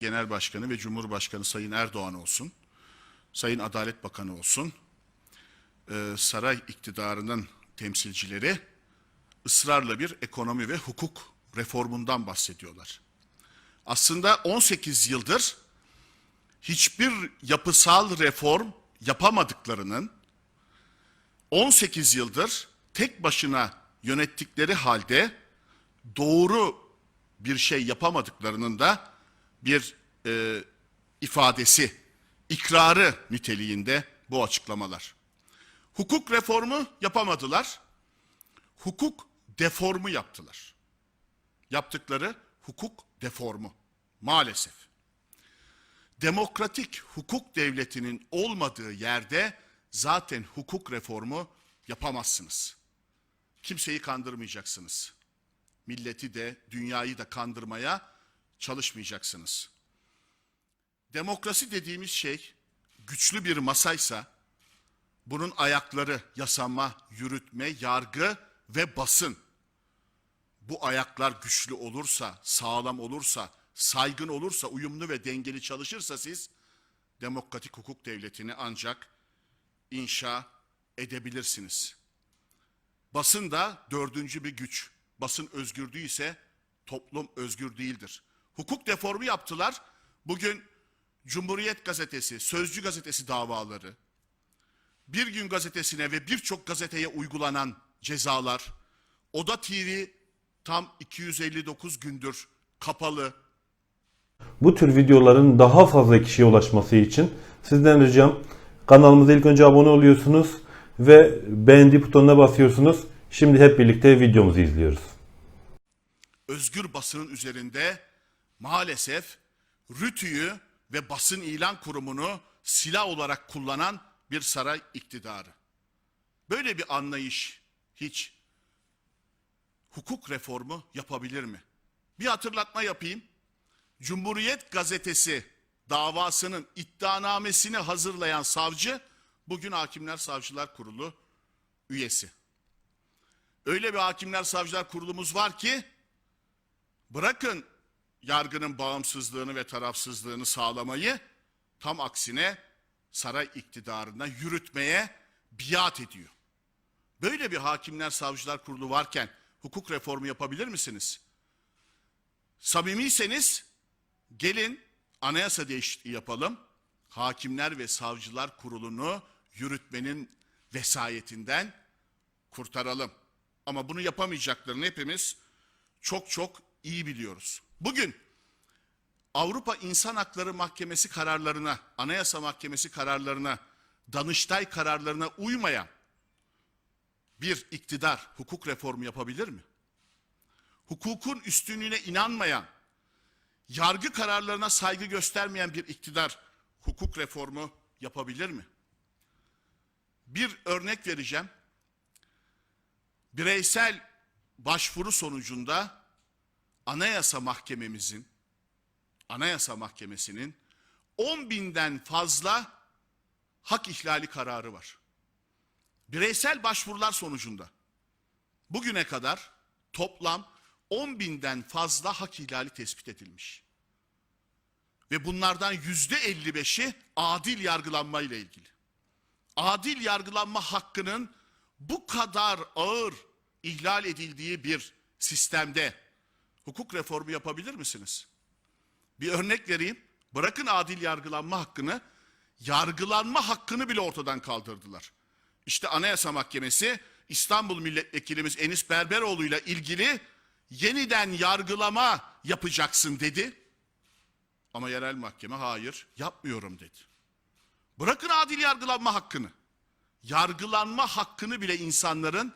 Genel Başkanı ve Cumhurbaşkanı Sayın Erdoğan olsun, Sayın Adalet Bakanı olsun, e, saray iktidarının temsilcileri ısrarla bir ekonomi ve hukuk reformundan bahsediyorlar. Aslında 18 yıldır hiçbir yapısal reform yapamadıklarının 18 yıldır tek başına yönettikleri halde doğru bir şey yapamadıklarının da bir e, ifadesi, ikrarı niteliğinde bu açıklamalar. Hukuk reformu yapamadılar. Hukuk deformu yaptılar. Yaptıkları hukuk deformu maalesef. Demokratik hukuk devletinin olmadığı yerde zaten hukuk reformu yapamazsınız. Kimseyi kandırmayacaksınız. Milleti de dünyayı da kandırmaya çalışmayacaksınız. Demokrasi dediğimiz şey güçlü bir masaysa bunun ayakları yasama, yürütme, yargı ve basın. Bu ayaklar güçlü olursa, sağlam olursa, saygın olursa, uyumlu ve dengeli çalışırsa siz demokratik hukuk devletini ancak inşa edebilirsiniz. Basın da dördüncü bir güç. Basın özgür ise toplum özgür değildir. Hukuk deformu yaptılar. Bugün Cumhuriyet Gazetesi, Sözcü Gazetesi davaları, Bir Gün Gazetesi'ne ve birçok gazeteye uygulanan cezalar, Oda TV tam 259 gündür kapalı, Bu tür videoların daha fazla kişiye ulaşması için sizden ricam kanalımıza ilk önce abone oluyorsunuz ve beğendi butonuna basıyorsunuz. Şimdi hep birlikte videomuzu izliyoruz. özgür basının üzerinde maalesef RÜTÜ'yü ve basın ilan kurumunu silah olarak kullanan bir saray iktidarı. Böyle bir anlayış hiç hukuk reformu yapabilir mi? Bir hatırlatma yapayım. Cumhuriyet Gazetesi davasının iddianamesini hazırlayan savcı bugün Hakimler Savcılar Kurulu üyesi. Öyle bir Hakimler Savcılar Kurulumuz var ki bırakın yargının bağımsızlığını ve tarafsızlığını sağlamayı tam aksine saray iktidarına yürütmeye biat ediyor. Böyle bir hakimler savcılar kurulu varken hukuk reformu yapabilir misiniz? Samimiyseniz gelin anayasa değişikliği yapalım. Hakimler ve savcılar kurulunu yürütmenin vesayetinden kurtaralım. Ama bunu yapamayacaklarını hepimiz çok çok iyi biliyoruz. Bugün Avrupa İnsan Hakları Mahkemesi kararlarına, Anayasa Mahkemesi kararlarına, Danıştay kararlarına uymayan bir iktidar hukuk reformu yapabilir mi? Hukukun üstünlüğüne inanmayan, yargı kararlarına saygı göstermeyen bir iktidar hukuk reformu yapabilir mi? Bir örnek vereceğim. Bireysel başvuru sonucunda Anayasa Mahkememizin, Anayasa Mahkemesi'nin 10 binden fazla hak ihlali kararı var. Bireysel başvurular sonucunda bugüne kadar toplam 10 binden fazla hak ihlali tespit edilmiş. Ve bunlardan yüzde 55'i adil yargılanma ile ilgili. Adil yargılanma hakkının bu kadar ağır ihlal edildiği bir sistemde hukuk reformu yapabilir misiniz? Bir örnek vereyim. Bırakın adil yargılanma hakkını, yargılanma hakkını bile ortadan kaldırdılar. İşte Anayasa Mahkemesi İstanbul Milletvekilimiz Enis Berberoğlu ile ilgili yeniden yargılama yapacaksın dedi. Ama yerel mahkeme hayır yapmıyorum dedi. Bırakın adil yargılanma hakkını. Yargılanma hakkını bile insanların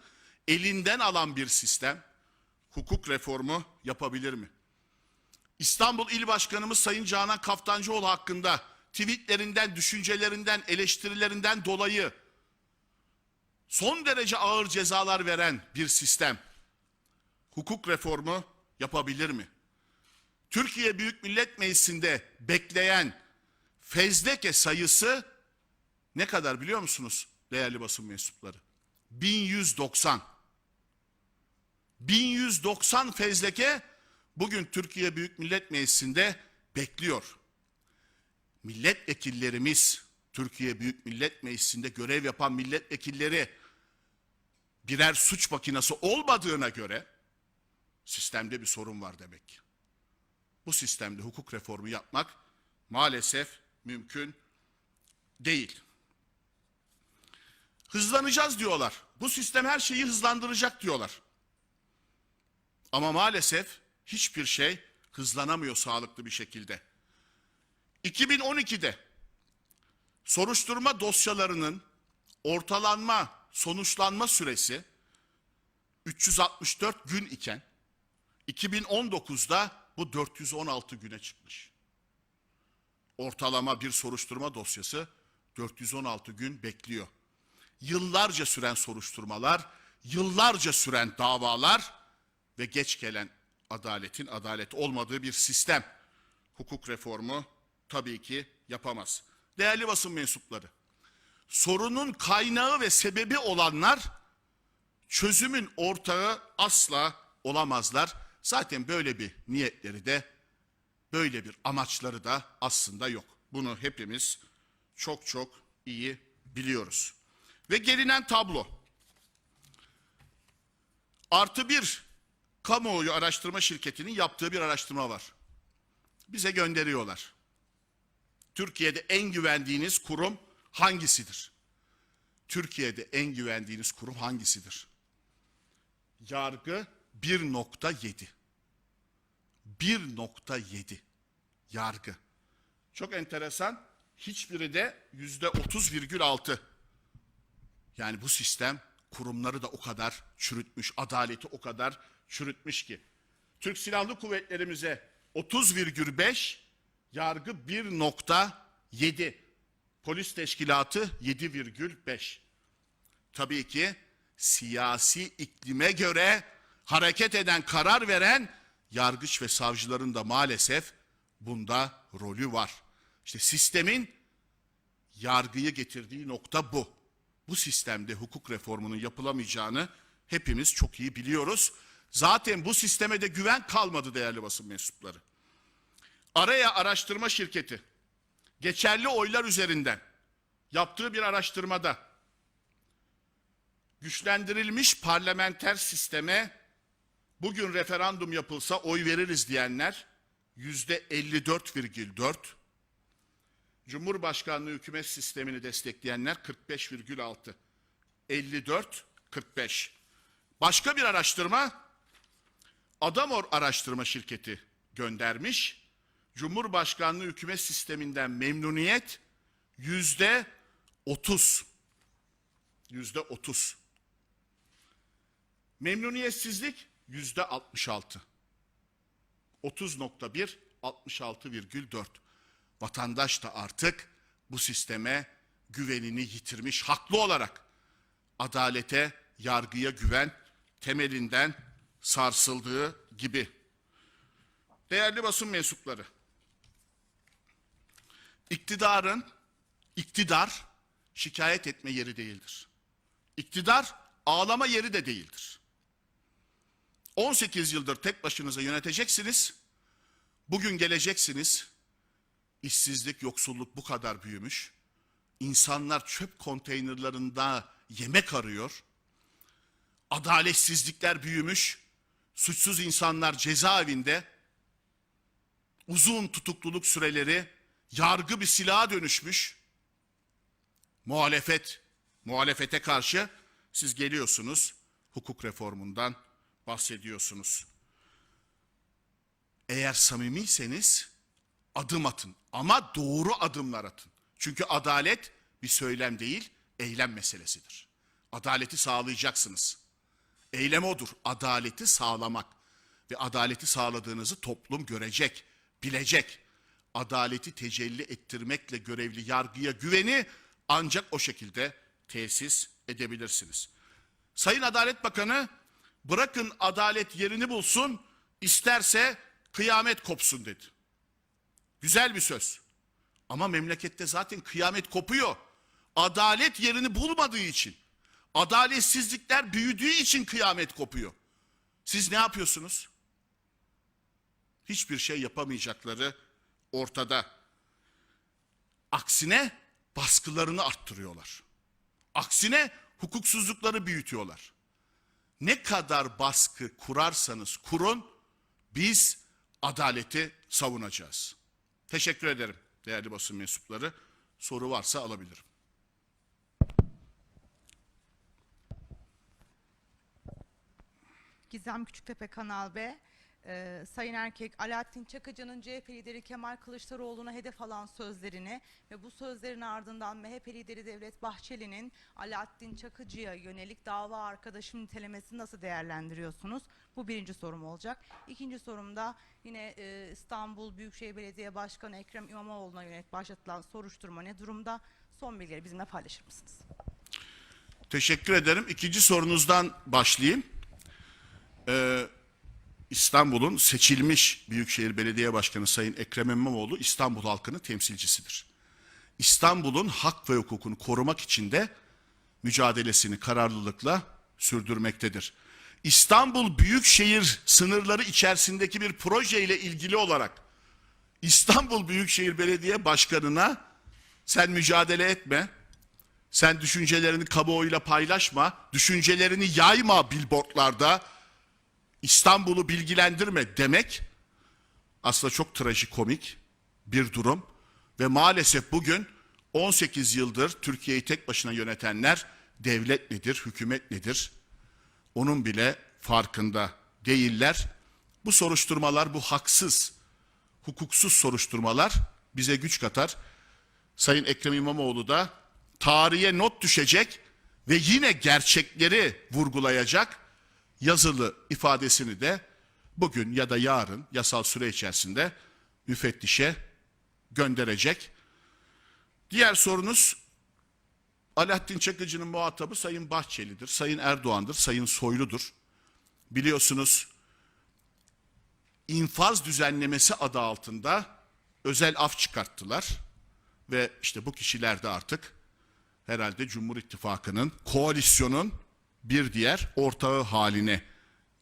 elinden alan bir sistem hukuk reformu yapabilir mi? İstanbul İl Başkanımız Sayın Canan Kaftancıoğlu hakkında tweetlerinden, düşüncelerinden, eleştirilerinden dolayı son derece ağır cezalar veren bir sistem hukuk reformu yapabilir mi? Türkiye Büyük Millet Meclisi'nde bekleyen fezleke sayısı ne kadar biliyor musunuz değerli basın mensupları? 1190. 1190 fezleke bugün Türkiye Büyük Millet Meclisi'nde bekliyor. Milletvekillerimiz, Türkiye Büyük Millet Meclisi'nde görev yapan milletvekilleri birer suç makinesi olmadığına göre sistemde bir sorun var demek. Bu sistemde hukuk reformu yapmak maalesef mümkün değil. Hızlanacağız diyorlar. Bu sistem her şeyi hızlandıracak diyorlar. Ama maalesef hiçbir şey hızlanamıyor sağlıklı bir şekilde. 2012'de soruşturma dosyalarının ortalanma, sonuçlanma süresi 364 gün iken 2019'da bu 416 güne çıkmış. Ortalama bir soruşturma dosyası 416 gün bekliyor. Yıllarca süren soruşturmalar, yıllarca süren davalar ve geç gelen adaletin adalet olmadığı bir sistem. Hukuk reformu tabii ki yapamaz. Değerli basın mensupları, sorunun kaynağı ve sebebi olanlar çözümün ortağı asla olamazlar. Zaten böyle bir niyetleri de böyle bir amaçları da aslında yok. Bunu hepimiz çok çok iyi biliyoruz. Ve gelinen tablo. Artı bir kamuoyu araştırma şirketinin yaptığı bir araştırma var. Bize gönderiyorlar. Türkiye'de en güvendiğiniz kurum hangisidir? Türkiye'de en güvendiğiniz kurum hangisidir? Yargı 1.7. 1.7 yargı. Çok enteresan. Hiçbiri de yüzde 30,6. Yani bu sistem kurumları da o kadar çürütmüş, adaleti o kadar çürütmüş ki. Türk Silahlı Kuvvetlerimize 30,5, yargı 1.7, polis teşkilatı 7,5. Tabii ki siyasi iklime göre hareket eden, karar veren yargıç ve savcıların da maalesef bunda rolü var. İşte sistemin yargıyı getirdiği nokta bu. Bu sistemde hukuk reformunun yapılamayacağını hepimiz çok iyi biliyoruz. Zaten bu sisteme de güven kalmadı değerli basın mensupları. Araya araştırma şirketi geçerli oylar üzerinden yaptığı bir araştırmada güçlendirilmiş parlamenter sisteme bugün referandum yapılsa oy veririz diyenler yüzde 54,4 Cumhurbaşkanlığı hükümet sistemini destekleyenler 45,6. 54 45. Başka bir araştırma Adamor araştırma şirketi göndermiş. Cumhurbaşkanlığı hükümet sisteminden memnuniyet yüzde 30. Yüzde 30. Memnuniyetsizlik yüzde 66. 30.1 66,4. Vatandaş da artık bu sisteme güvenini yitirmiş haklı olarak. Adalete, yargıya güven temelinden sarsıldığı gibi. Değerli basın mensupları, iktidarın, iktidar şikayet etme yeri değildir. İktidar ağlama yeri de değildir. 18 yıldır tek başınıza yöneteceksiniz. Bugün geleceksiniz. İşsizlik, yoksulluk bu kadar büyümüş. İnsanlar çöp konteynerlarında yemek arıyor. Adaletsizlikler büyümüş. Suçsuz insanlar cezaevinde. Uzun tutukluluk süreleri yargı bir silaha dönüşmüş. Muhalefet, muhalefete karşı siz geliyorsunuz hukuk reformundan bahsediyorsunuz. Eğer samimiyseniz adım atın ama doğru adımlar atın. Çünkü adalet bir söylem değil, eylem meselesidir. Adaleti sağlayacaksınız. Eylem odur, adaleti sağlamak. Ve adaleti sağladığınızı toplum görecek, bilecek. Adaleti tecelli ettirmekle görevli yargıya güveni ancak o şekilde tesis edebilirsiniz. Sayın Adalet Bakanı bırakın adalet yerini bulsun, isterse kıyamet kopsun dedi. Güzel bir söz. Ama memlekette zaten kıyamet kopuyor. Adalet yerini bulmadığı için, adaletsizlikler büyüdüğü için kıyamet kopuyor. Siz ne yapıyorsunuz? Hiçbir şey yapamayacakları ortada. Aksine baskılarını arttırıyorlar. Aksine hukuksuzlukları büyütüyorlar. Ne kadar baskı kurarsanız kurun biz adaleti savunacağız. Teşekkür ederim değerli basın mensupları. Soru varsa alabilirim. Gizem Küçüktepe Kanal B. Ee, Sayın Erkek, Alaaddin Çakıcı'nın CHP lideri Kemal Kılıçdaroğlu'na hedef alan sözlerini ve bu sözlerin ardından MHP lideri Devlet Bahçeli'nin Alaaddin Çakıcı'ya yönelik dava arkadaşım nitelemesini nasıl değerlendiriyorsunuz? Bu birinci sorum olacak. İkinci sorum da yine e, İstanbul Büyükşehir Belediye Başkanı Ekrem İmamoğlu'na yönelik başlatılan soruşturma ne durumda? Son bilgileri bizimle paylaşır mısınız? Teşekkür ederim. İkinci sorunuzdan başlayayım. Ee, İstanbul'un seçilmiş Büyükşehir Belediye Başkanı Sayın Ekrem İmamoğlu İstanbul halkının temsilcisidir. İstanbul'un hak ve hukukunu korumak için de mücadelesini kararlılıkla sürdürmektedir. İstanbul Büyükşehir sınırları içerisindeki bir proje ile ilgili olarak İstanbul Büyükşehir Belediye Başkanı'na sen mücadele etme, sen düşüncelerini kamuoyuyla paylaşma, düşüncelerini yayma billboardlarda, İstanbul'u bilgilendirme demek aslında çok trajikomik bir durum ve maalesef bugün 18 yıldır Türkiye'yi tek başına yönetenler devlet nedir, hükümet nedir? Onun bile farkında değiller. Bu soruşturmalar, bu haksız, hukuksuz soruşturmalar bize güç katar. Sayın Ekrem İmamoğlu da tarihe not düşecek ve yine gerçekleri vurgulayacak yazılı ifadesini de bugün ya da yarın yasal süre içerisinde müfettişe gönderecek. Diğer sorunuz Alaaddin Çakıcı'nın muhatabı Sayın Bahçeli'dir, Sayın Erdoğan'dır, Sayın Soylu'dur. Biliyorsunuz infaz düzenlemesi adı altında özel af çıkarttılar ve işte bu kişiler de artık herhalde Cumhur İttifakı'nın, koalisyonun bir diğer ortağı haline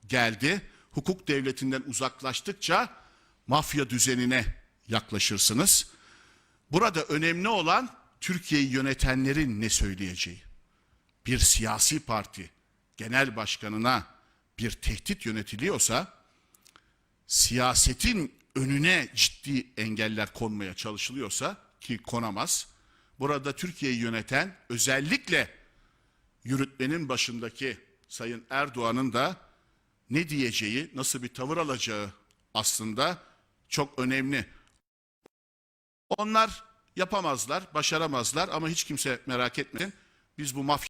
geldi. Hukuk devletinden uzaklaştıkça mafya düzenine yaklaşırsınız. Burada önemli olan Türkiye'yi yönetenlerin ne söyleyeceği. Bir siyasi parti genel başkanına bir tehdit yönetiliyorsa siyasetin önüne ciddi engeller konmaya çalışılıyorsa ki konamaz. Burada Türkiye'yi yöneten özellikle yürütmenin başındaki Sayın Erdoğan'ın da ne diyeceği, nasıl bir tavır alacağı aslında çok önemli. Onlar yapamazlar, başaramazlar ama hiç kimse merak etmesin. Biz bu mafya